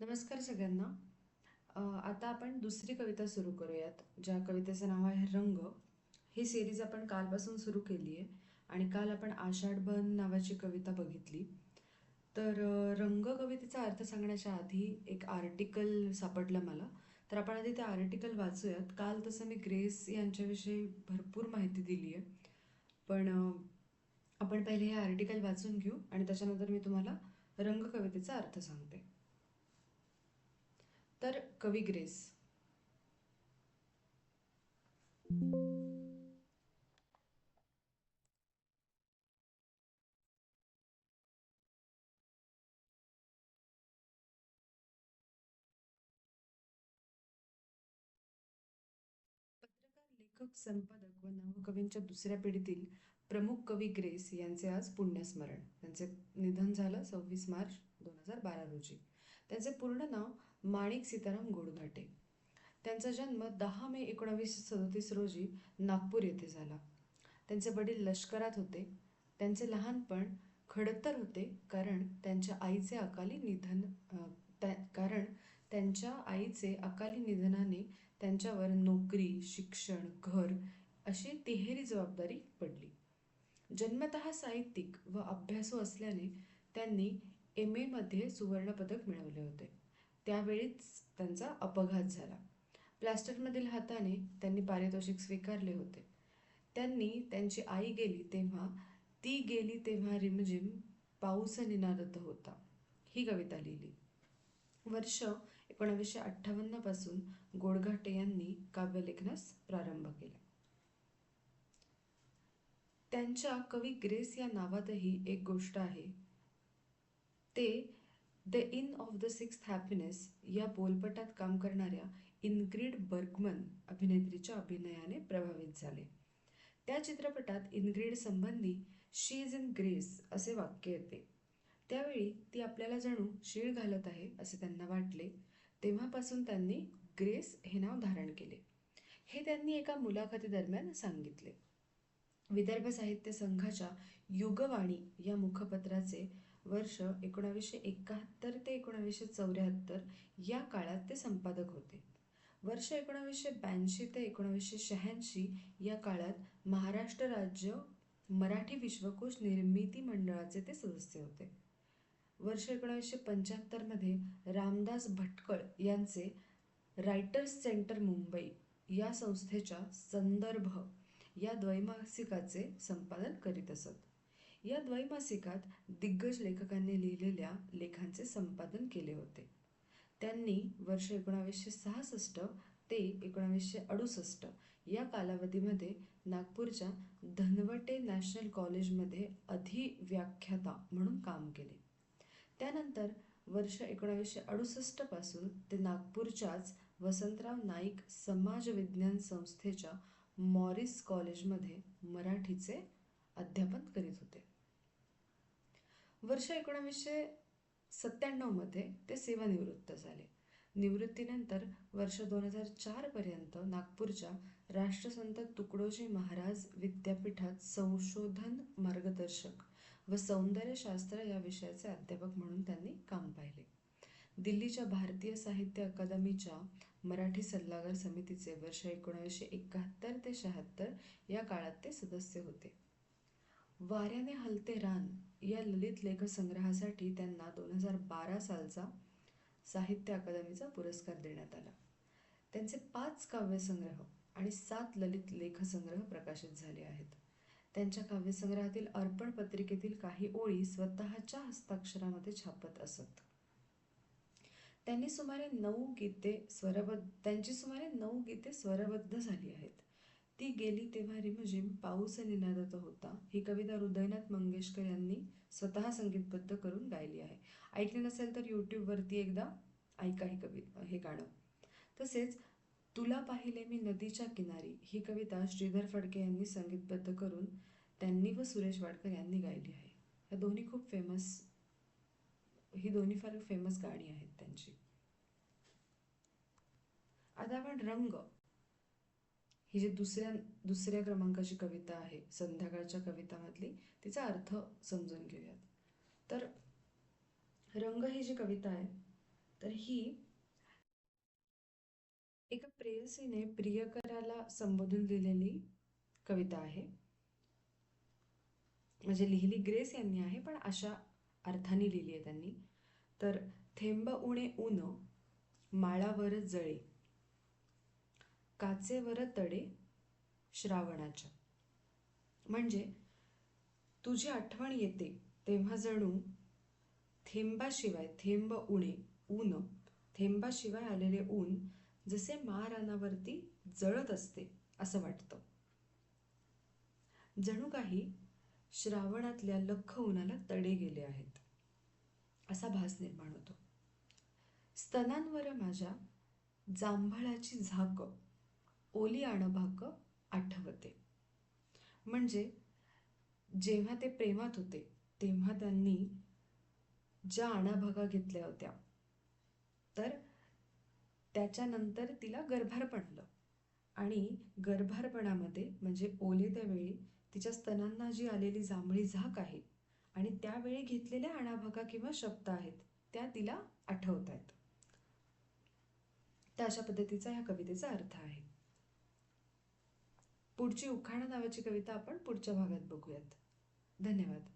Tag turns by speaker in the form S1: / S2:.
S1: नमस्कार सगळ्यांना. आता आपण दुसरी कविता सुरू करूयात ज्या कवितेचं नाव आहे रंग. ही सिरीज आपण कालपासून सुरू केली आहे आणि काल आपण आषाढबन नावाची कविता बघितली. तर रंग कवितेचा अर्थ सांगण्याच्या आधी एक आर्टिकल सापडलं मला. तर आपण आधी ते आर्टिकल वाचूयात. काल तसं मी ग्रेस यांच्याविषयी भरपूर माहिती दिली आहे. पण आपण पहिले हे आर्टिकल वाचून घेऊ आणि त्याच्यानंतर मी तुम्हाला रंग कवितेचा अर्थ सांगते. तर कवी ग्रेस. पत्रकार लेखक संपादक व नवकवींच्या दुसऱ्या पिढीतील प्रमुख कवी ग्रेस यांचे आज पुण्यस्मरण. त्यांचे निधन झालं सव्वीस मार्च दोन हजार बारा रोजी. त्यांचे पूर्ण नाव माणिक सीताराम गोडघाटे. त्यांचा जन्म दहा मे एकोणावीसशे सदोतीस रोजी नागपूर येथे झाला. त्यांचे वडील लष्करात होते. त्यांचे लहानपण खडतर होते कारण त्यांच्या आईचे अकाली निधन त्या कारण त्यांच्या आईचे अकाली निधनाने त्यांच्यावर नोकरी शिक्षण घर अशी तिहेरी जबाबदारी पडली. जन्मतः साहित्यिक व अभ्यासू असल्याने त्यांनी एम एमध्ये सुवर्णपदक मिळवले होते. त्यावेळीच त्यांचा अपघात झाला. प्लॅस्टरमधील हाताने त्यांनी पारितोषिक स्वीकारले होते. त्यांनी त्यांची आई गेली तेव्हा ती गेली तेव्हा रिमझिम पाऊस निनादत होता. ही कविता लिहिली. वर्ष एकोणावीसशे अठ्ठावन्नपासून गोडघाटे यांनी काव्यलेखनास प्रारंभ केला. त्यांच्या कवी ग्रेस या नावातही एक गोष्ट आहे. ते the inn of the sixth happiness या बोलपटात काम करणाऱ्या इनग्रीड बर्गमन अभिनेत्रीच्या अभिनयाने प्रभावित झाले. त्या चित्रपटात इनग्रीड संबंधी शी इज इन ग्रेस असे वाक्य येते. त्यावेळी ती आपल्याला जणू शीळ घालत आहे असे त्यांना वाटले. तेव्हापासून त्यांनी ग्रेस हे नाव धारण केले. हे त्यांनी एका मुलाखतीदरम्यान सांगितले. विदर्भ साहित्य संघाच्या युगवाणी या मुखपत्राचे वर्ष एकोणावीसशे एकाहत्तर ते एकोणावीसशे चौऱ्याहत्तर या काळात ते संपादक होते. वर्ष एकोणावीसशे ब्याऐंशी ते एकोणावीसशे शहाऐंशी या काळात महाराष्ट्र राज्य मराठी विश्वकोश निर्मिती मंडळाचे ते सदस्य होते. वर्ष एकोणावीसशे पंच्याहत्तरमध्ये रामदास भटकळ यांचे रायटर्स सेंटर मुंबई या संस्थेच्या संदर्भ या द्वैमासिकाचे संपादन करीत असत. या द्वैमासिकात दिग्गज लेखकांनी लिहिलेल्या लेखांचे संपादन केले होते. त्यांनी वर्ष एकोणावीसशे सहासष्ट ते एकोणावीसशे अडुसष्ट या कालावधीमध्ये नागपूरच्या धनवटे नॅशनल कॉलेजमध्ये अधिव्याख्याता म्हणून काम केले. त्यानंतर वर्ष एकोणावीसशे अडुसष्टपासून ते नागपूरच्याच वसंतराव नाईक समाज विज्ञान संस्थेच्या मॉरिस कॉलेजमध्ये मराठीचे अध्यापन करीत होते. वर्ष एकोणावीसशे सत्त्याण्णवमध्ये ते सेवानिवृत्त झाले. निवृत्तीनंतर वर्ष दोन हजार चारपर्यंत नागपूरच्या राष्ट्रसंत तुकडोजी महाराज विद्यापीठात संशोधन मार्गदर्शक व सौंदर्यशास्त्र या विषयाचे अध्यापक म्हणून त्यांनी काम पाहिले. दिल्लीच्या भारतीय साहित्य अकादमीच्या मराठी सल्लागार समितीचे वर्ष एकोणावीसशे एकाहत्तर ते शहात्तर या काळात ते सदस्य होते. वाऱ्याने हलते रान या ललित लेखसंग्रहासाठी त्यांना दोन हजार बारा सालचा साहित्य अकादमीचा पुरस्कार देण्यात आला. त्यांचे पाच काव्यसंग्रह आणि सात ललित लेखसंग्रह प्रकाशित झाले आहेत. त्यांच्या काव्यसंग्रहातील अर्पण पत्रिकेतील काही ओळी स्वतःच्या हस्ताक्षरामध्ये छापत असत. त्यांनी सुमारे नऊ गीते स्वरबद्ध त्यांची सुमारे नऊ गीते स्वरबद्ध झाली आहेत. ती गेली तेव्हा रिमझिम म्हणजे पाऊस निनादत होता. ही कविता हृदयनाथ मंगेशकर यांनी स्वतः संगीतबद्ध करून गायली आहे. ऐकले नसेल तर यूट्यूबवरती एकदा ऐका ही कवि हे गाणं. तसेच तुला पाहिले मी नदीच्या किनारी ही कविता श्रीधर फडके यांनी संगीतबद्ध करून त्यांनी व सुरेश वाडकर यांनी गायली आहे. या दोन्ही खूप फेमस ही दोन्ही फार फेमस गाणी आहेत त्यांची. आता आपण रंग ही जी दुसऱ्या दुसऱ्या क्रमांकाची कविता आहे संध्याकाळच्या कवितामधली तिचा अर्थ समजून घेऊयात. तर रंग ही जी कविता आहे तर ही एका प्रेयसीने प्रियकराला संबोधून लिहिलेली कविता आहे. म्हणजे लिहिली ग्रेस यांनी आहे पण अशा अर्थाने लिहिली आहे त्यांनी. तर थेंब उणे ऊन माळावर जळे. काचेवर तडे श्रावणाच्या. म्हणजे तुझी आठवण येते तेव्हा जणू थेंबाशिवाय थेंब उणे ऊन. थेंबाशिवाय आलेले ऊन जसे मारानावरती जळत असते असं वाटतं. जणू काही श्रावणातल्या लख उन्हाला तडे गेले आहेत असा भास निर्माण होतो. स्तनांवर माझ्या जांभळाची झाक ओली अणभाक आठवते. म्हणजे जेव्हा ते प्रेमात होते तेव्हा त्यांनी ज्या अणाभागा घेतल्या होत्या तर त्याच्यानंतर तिला गर्भार पडलं. आणि गर्भारपणामध्ये म्हणजे ओले त्यावेळी तिच्या स्तनांना जी आलेली जांभळी झाक आहे आणि त्यावेळी घेतलेल्या अणाभागा किंवा शब्द आहेत त्या तिला आठवत आहेत त्या अशा पद्धतीचा ह्या कवितेचा अर्थ आहे. पुढची उखाणा नावाची कविता आपण पुढच्या भागात बघूयात. धन्यवाद.